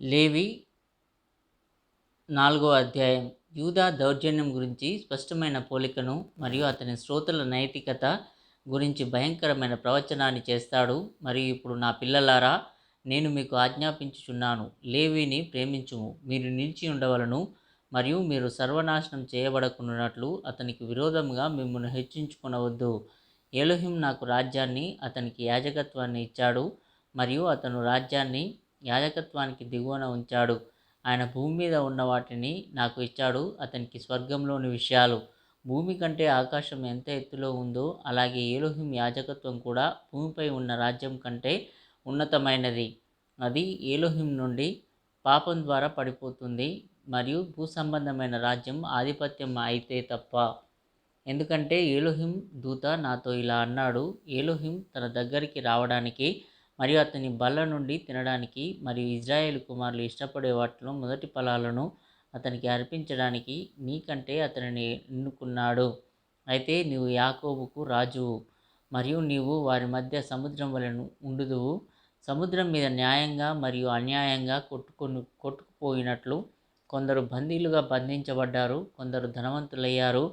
లేవి నాలుగో అధ్యాయం. యూదా దౌర్జన్యం గురించి స్పష్టమైన పోలికను మరియు అతని శ్రోతల నైతికత గురించి భయంకరమైన ప్రవచనాన్ని చేస్తాడు. మరియు ఇప్పుడు నా పిల్లలారా నేను మీకు ఆజ్ఞాపించుచున్నాను. లేవిని ప్రేమించుము. మీరు నిలిచి ఉండవలను మరియు మీరు సర్వనాశనం చేయబడకున్నట్లు అతనికి విరోధంగా మిమ్మల్ని హెచ్చించుకునవద్దు. ఏలోహిం నాకు రాజ్యాన్ని అతనికి యాజకత్వాన్ని ఇచ్చాడు. మరియు అతను రాజ్యాన్ని యాజకత్వానికి దిగువన ఉంచాడు. ఆయన భూమి మీద ఉన్న వాటిని నాకు ఇచ్చాడు. అతనికి స్వర్గంలోని విషయాలు భూమి కంటే ఆకాశం ఎంత ఎత్తులో ఉందో అలాగే ఏలోహిం యాజకత్వం కూడా భూమిపై ఉన్న రాజ్యం కంటే ఉన్నతమైనది. అది ఏలోహిం నుండి పాపం ద్వారా పడిపోతుంది మరియు భూ సంబంధమైన రాజ్యం ఆధిపత్యం అయితే తప్ప. ఎందుకంటే ఏలోహిం దూత నాతో ఇలా అన్నాడు. ఏలోహిం తన దగ్గరికి రావడానికి మరియు అతని బల్ల నుండి తినడానికి మరియు ఇజ్రాయేల్ కుమారులు ఇష్టపడే వాటిలో మొదటి ఫలాలను అతనికి అర్పించడానికి నీకంటే అతనిని ఎన్నుకున్నాడు. అయితే నీవు యాకోబుకు రాజువు మరియు నీవు వారి మధ్య సముద్రం వలె ఉండుదువు. సముద్రం మీద న్యాయంగా మరియు అన్యాయంగా కొట్టుకొని కొట్టుకుపోయినట్లు కొందరు బందీలుగా బంధించబడ్డారు కొందరు ధనవంతులయ్యారు.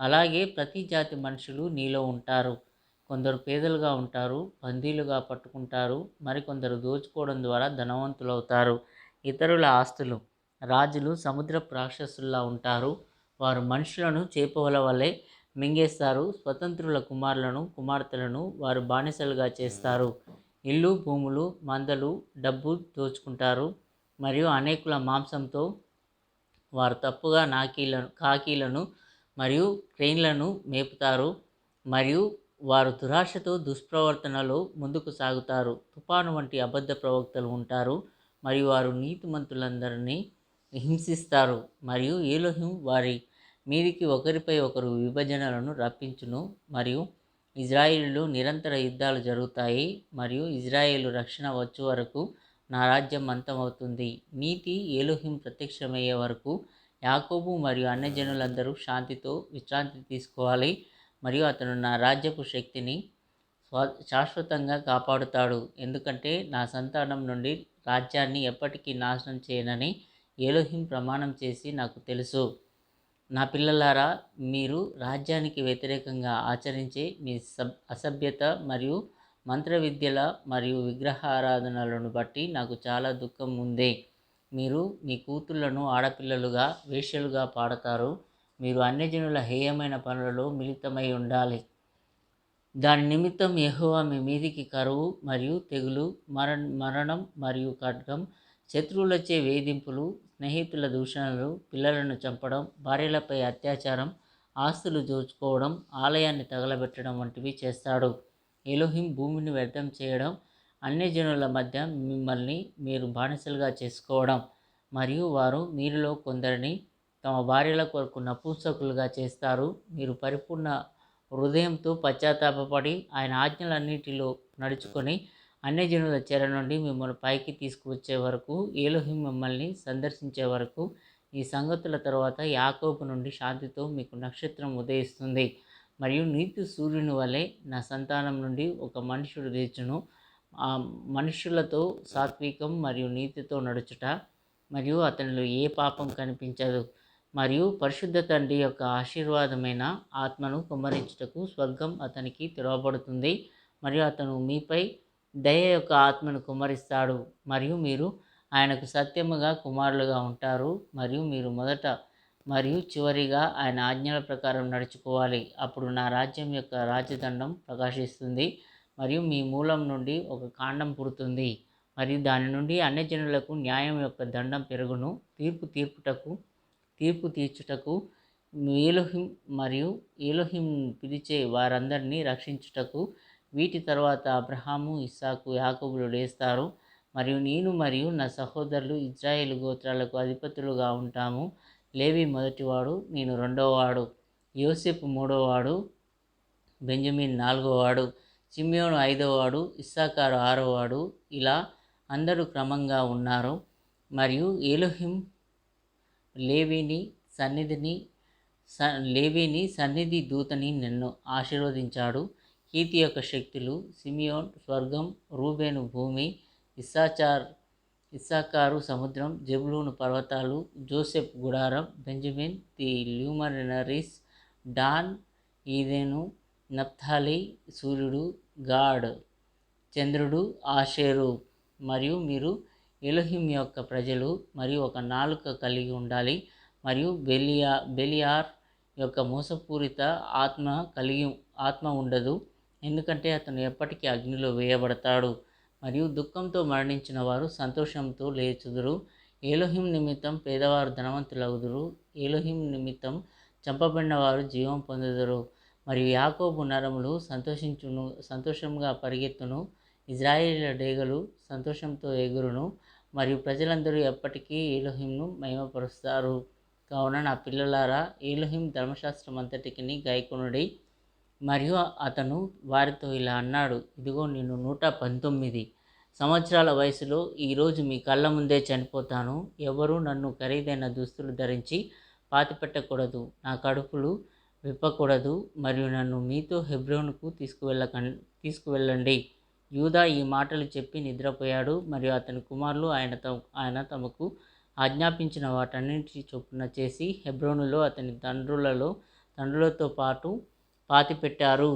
అలాగే ప్రతి జాతి మనుషులు నీలో ఉంటారు. కొందరు పేదలుగా ఉంటారు బందీలుగా పట్టుకుంటారు మరికొందరు దోచుకోవడం ద్వారా ధనవంతులవుతారు. ఇతరుల ఆస్తులు రాజులు సముద్ర రాక్షసుల్లా ఉంటారు. వారు మనుషులను చేపవల వలె మింగేస్తారు స్వతంత్రుల కుమారులను కుమార్తెలను వారు బానిసలుగా చేస్తారు. ఇల్లు భూములు మందలు డబ్బు దోచుకుంటారు. మరియు అనేకుల మాంసంతో వారు తప్పుగా నాకీలను కాకీలను మరియు క్రెయిన్లను మేపుతారు. మరియు వారు దురాశతో దుష్ప్రవర్తనలో ముందుకు సాగుతారు. తుఫాను వంటి అబద్ధ ప్రవక్తలు ఉంటారు. మరియు వారు నీతిమంతులందరినీ హింసిస్తారు. మరియు ఏలోహిం వారి మీదికి ఒకరిపై ఒకరు విభజనలను రప్పించును. మరియు ఇజ్రాయిల్లో నిరంతర యుద్ధాలు జరుగుతాయి. మరియు ఇజ్రాయేలు రక్షణ వచ్చే వరకు నా రాజ్యం అంతమవుతుంది. నీతి ఏలోహిం ప్రత్యక్షమయ్యే వరకు యాకోబు మరియు అన్యజనులందరూ శాంతితో విశ్రాంతి తీసుకోవాలి. మరియు అతను నా రాజ్యపు శక్తిని స్వా శాశ్వతంగా కాపాడుతాడు. ఎందుకంటే నా సంతానం నుండి రాజ్యాన్ని ఎప్పటికీ నాశనం చేయనని ఏలోహిం ప్రమాణం చేసి నాకు తెలుసు. నా పిల్లలారా మీరు రాజ్యానికి వ్యతిరేకంగా ఆచరించే మీ సబ్ అసభ్యత మరియు మంత్ర విద్యల మరియు విగ్రహారాధనలను బట్టి నాకు చాలా దుఃఖం ఉంది. మీరు మీ కూతుళ్ళను ఆడపిల్లలుగా వేష్యలుగా పాడతారు. మీరు అన్యజనుల హేయమైన పనులలో మిళితమై ఉండాలి. దాని నిమిత్తం యహోవా మీ మీదికి కరువు మరియు తెగులు మరణ మరణం మరియు ఖడ్గం శత్రువులచే వేధింపులు స్నేహితుల దూషణలు పిల్లలను చంపడం భార్యలపై అత్యాచారం ఆస్తులు దోచుకోవడం ఆలయాన్ని తగలబెట్టడం వంటివి చేస్తాడు. ఎలోహిం భూమిని వ్యర్థం చేయడం అన్యజనుల మధ్య మిమ్మల్ని మీరు బానిసలుగా చేసుకోవడం మరియు వారు మీరులో కొందరిని తమ భార్యల కొరకు నపుంసకులుగా చేస్తారు. మీరు పరిపూర్ణ హృదయంతో పశ్చాత్తాపడి ఆయన ఆజ్ఞలన్నిటిలో నడుచుకొని అన్యజనుల చెర నుండి మిమ్మల్ని పైకి తీసుకువచ్చే వరకు ఏలోహిం మిమ్మల్ని సందర్శించే వరకు ఈ సంగతుల తర్వాత యాకోబు నుండి శాంతితో మీకు నక్షత్రం ఉదయిస్తుంది. మరియు నీతి సూర్యుని వలె నా సంతానం నుండి ఒక మనుషుడు లేచును. ఆ మనుషులతో సాత్వికం మరియు నీతితో నడుచుట మరియు అతనిలో ఏ పాపం కనిపించదు. మరియు పరిశుద్ధ తండ్రి యొక్క ఆశీర్వాదమైన ఆత్మను కుమ్మరించుటకు స్వర్గం అతనికి తెరవబడుతుంది మరియు అతను మీపై దయ యొక్క ఆత్మను కుమ్మరిస్తాడు. మరియు మీరు ఆయనకు సత్యముగా కుమారులుగా ఉంటారు. మరియు మీరు మొదట మరియు చివరిగా ఆయన ఆజ్ఞల ప్రకారం నడుచుకోవాలి. అప్పుడు నా రాజ్యం యొక్క రాజదండం ప్రకాశిస్తుంది. మరియు మీ మూలం నుండి ఒక కాండం పుడుతుంది. మరియు దాని నుండి అన్యజనులకు న్యాయం యొక్క దండం పెరుగును. తీర్పు తీర్పుటకు తీర్పు తీర్చుటకు ఏలోహిం మరియు ఏలోహిం పిలిచే వారందరినీ రక్షించుటకు వీటి తర్వాత అబ్రహాము ఇస్సాకు యాకబులు లేస్తారు. మరియు నేను మరియు నా సహోదరులు ఇజ్రాయేల్ గోత్రాలకు అధిపతులుగా ఉంటాము. లేవి మొదటివాడు నేను రెండోవాడు యోసెఫ్ మూడోవాడు బెంజమిన్ నాలుగోవాడు చిమ్యోను ఐదోవాడు ఇస్సాకారు ఆరోవాడు ఇలా అందరూ క్రమంగా ఉన్నారు. మరియు ఏలోహిం లేవిని సన్నిధిని స లేవిని సన్నిధి దూతని నిన్ను ఆశీర్వదించాడు. కీర్తి యొక్క శక్తులు సిమియోన్ స్వర్గం రూబేను భూమి ఇస్సాచార్ ఇస్సాకారు సముద్రం జెబులూను పర్వతాలు జోసెఫ్ గుడారం బెంజమిన్ ది ల్యూమరినరీస్ డాన్ ఈదేను నప్తాలి సూర్యుడు గాడ్ చంద్రుడు ఆషేరు. మరియు మీరు ఎలోహిం యొక్క ప్రజలు మరియు ఒక నాలుక కలిగి ఉండాలి. మరియు బెలియా బెలియార్ యొక్క మోసపూరిత ఆత్మ కలిగి ఆత్మ ఉండదు. ఎందుకంటే అతను ఎప్పటికీ అగ్నిలో వేయబడతాడు. మరియు దుఃఖంతో మరణించిన వారు సంతోషంతో లేచుదురు. ఏలోహిం నిమిత్తం పేదవారు ధనవంతులగుదురు. ఏలోహిం నిమిత్తం చంపబడిన వారు జీవం పొందుదురు. మరియు యాకోబు నరములు సంతోషించును సంతోషంగా పరిగెత్తును. ఇజ్రాయేలీల డేగలు సంతోషంతో ఎగురును మరియు ప్రజలందరూ ఎప్పటికీ ఏలోహింను మహిమపరుస్తారు. కావున నా పిల్లలారా ఏలోహిం ధర్మశాస్త్రం అంతటికి గాయకునుడి. మరియు అతను వారితో ఇలా అన్నాడు ఇదిగో నేను నూట పంతొమ్మిది సంవత్సరాల వయసులో ఈరోజు మీ కళ్ళ ముందే చనిపోతాను. ఎవరు నన్ను ఖరీదైన దుస్తులు ధరించి పాతిపెట్టకూడదు నా కడుపులు విప్పకూడదు మరియు నన్ను మీతో హెబ్రోన్కు తీసుకువెళ్ళక తీసుకువెళ్ళండి. యూదా ఈ మాటలు చెప్పి నిద్రపోయాడు. మరియు అతని కుమారులు ఆయన త ఆయన తమకు ఆజ్ఞాపించిన వాటన్నింటి చొప్పున చేసి హెబ్రోనులో అతని తండ్రులలో తండ్రులతో పాటు పాతిపెట్టారు.